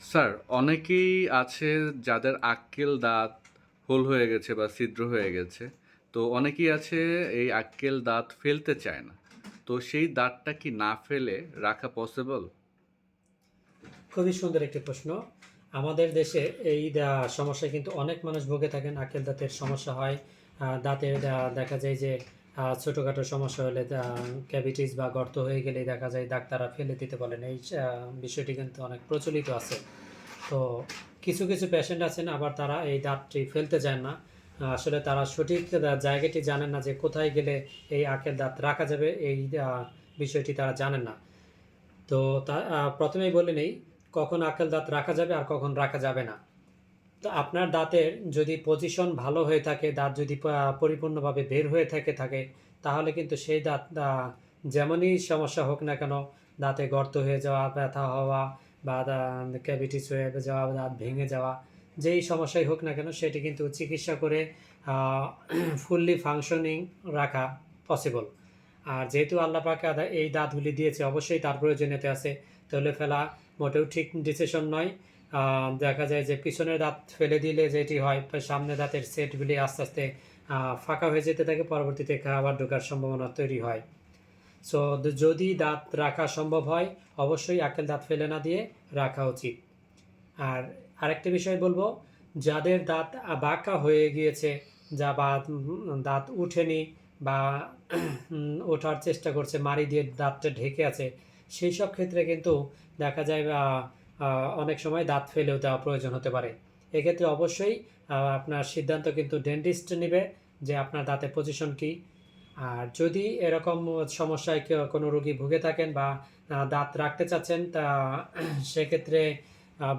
Sir, অনেকেই আছে যাদের আক্কেল দাঁত হোল হয়ে গেছে বা ছিদ্র হয়ে গেছে, তো অনেকেই আছে এই আক্কেল দাঁত ফেলতে চায় না। তো সেই দাঁতটা কি না ফেলে রাখা পসিবল খুবই সুন্দর একটি প্রশ্ন। আমাদের দেশে এই সমস্যায় কিন্তু অনেক মানুষ ভুগে থাকেন আক্কেল দাঁতের সমস্যা হয়। দাঁতের দেখা যায় যে ছোটোখাটো সমস্যা হলে ক্যাভিটিস বা গর্ত হয়ে গেলে দেখা যায় ডাক্তাররা ফেলে দিতে বলেন। এই বিষয়টি কিন্তু অনেক প্রচলিত আছে। তো কিছু কিছু পেশেন্ট আছেন, আবার তারা এই দাঁতটি ফেলতে চান না। আসলে তারা সঠিক জায়গাটি জানেন না যে কোথায় গেলে এই আখের দাঁত রাখা যাবে, এই বিষয়টি তারা জানেন না। তো তা প্রথমেই বলে নেই, কখন আকেল দাঁত রাখা যাবে আর কখন রাখা যাবে না। আপনার দাঁতের যদি পজিশন ভালো হয়ে থাকে, দাঁত যদি পরিপূর্ণভাবে বের হয়ে থাকে থাকে, তাহলে কিন্তু সেই দাঁত যেমনই সমস্যা হোক না কেন, দাঁতে গর্ত হয়ে যাওয়া, ব্যথা হওয়া বা ক্যাভিটিস হয়ে যাওয়া, দাঁত ভেঙে যাওয়া, যেই সমস্যাই হোক না কেন, সেটি কিন্তু চিকিৎসা করে ফুললি ফাংশনিং রাখা পসিবল আর যেহেতু আল্লাহ পাকে আদা- এই দাঁতগুলি দিয়েছে, অবশ্যই তার প্রয়োজনীয়তা আছে। তুলে ফেলা মোটেও ঠিক ডিসিশন নয়। দেখা যায় যে পিছনের দাঁত ফেলে দিলে যেটি হয় সামনে দাঁতের সেটগুলি আস্তে আস্তে ফাঁকা হয়ে যেতে থাকে, পরবর্তীতে খাবার ঢোকার সম্ভাবনা তৈরি হয়। সো যদি দাঁত রাখা সম্ভব হয়, অবশ্যই আকেল দাঁত ফেলে না দিয়ে রাখা উচিত। আর আরেকটা বিষয় বলব, যাদের দাঁত বাঁকা হয়ে গিয়েছে, যা বা দাঁত উঠেনি বা ওঠার চেষ্টা করছে মারি দিয়ে দাঁতটা ঢেকে আছে, সেই সব ক্ষেত্রে কিন্তু দেখা যায় অনেক সময় দাঁত ফেলেও দেওয়া প্রয়োজন হতে পারে। এক্ষেত্রে অবশ্যই আপনার সিদ্ধান্ত কিন্তু ডেন্টিস্ট নেবে যে আপনার দাঁতের পজিশন কী। আর যদি এরকম সমস্যায় কোনো রোগী ভুগে থাকেন বা দাঁত রাখতে চাচ্ছেন, তা সেক্ষেত্রে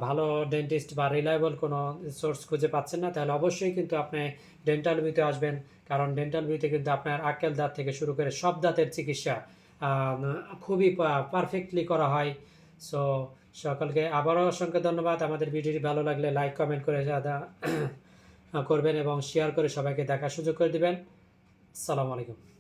ভালো ডেন্টিস্ট বা রিলায়েবল কোনো সোর্স খুঁজে পাচ্ছেন না, তাহলে অবশ্যই কিন্তু আপনি ডেন্টাল ভিউতে আসবেন। কারণ ডেন্টাল ভিউতে কিন্তু আপনার আক্কেল দাঁত থেকে শুরু করে সব দাঁতের চিকিৎসা খুবই পারফেক্টলি করা হয়। সো সকলকে আবারও অসংখ্য ধন্যবাদ। আমাদের ভিডিওটি ভালো লাগলে লাইক কমেন্ট করে দাদা করবেন এবং শেয়ার করে সবাইকে দেখার সুযোগ করে দেবেন। সালামু আলাইকুম।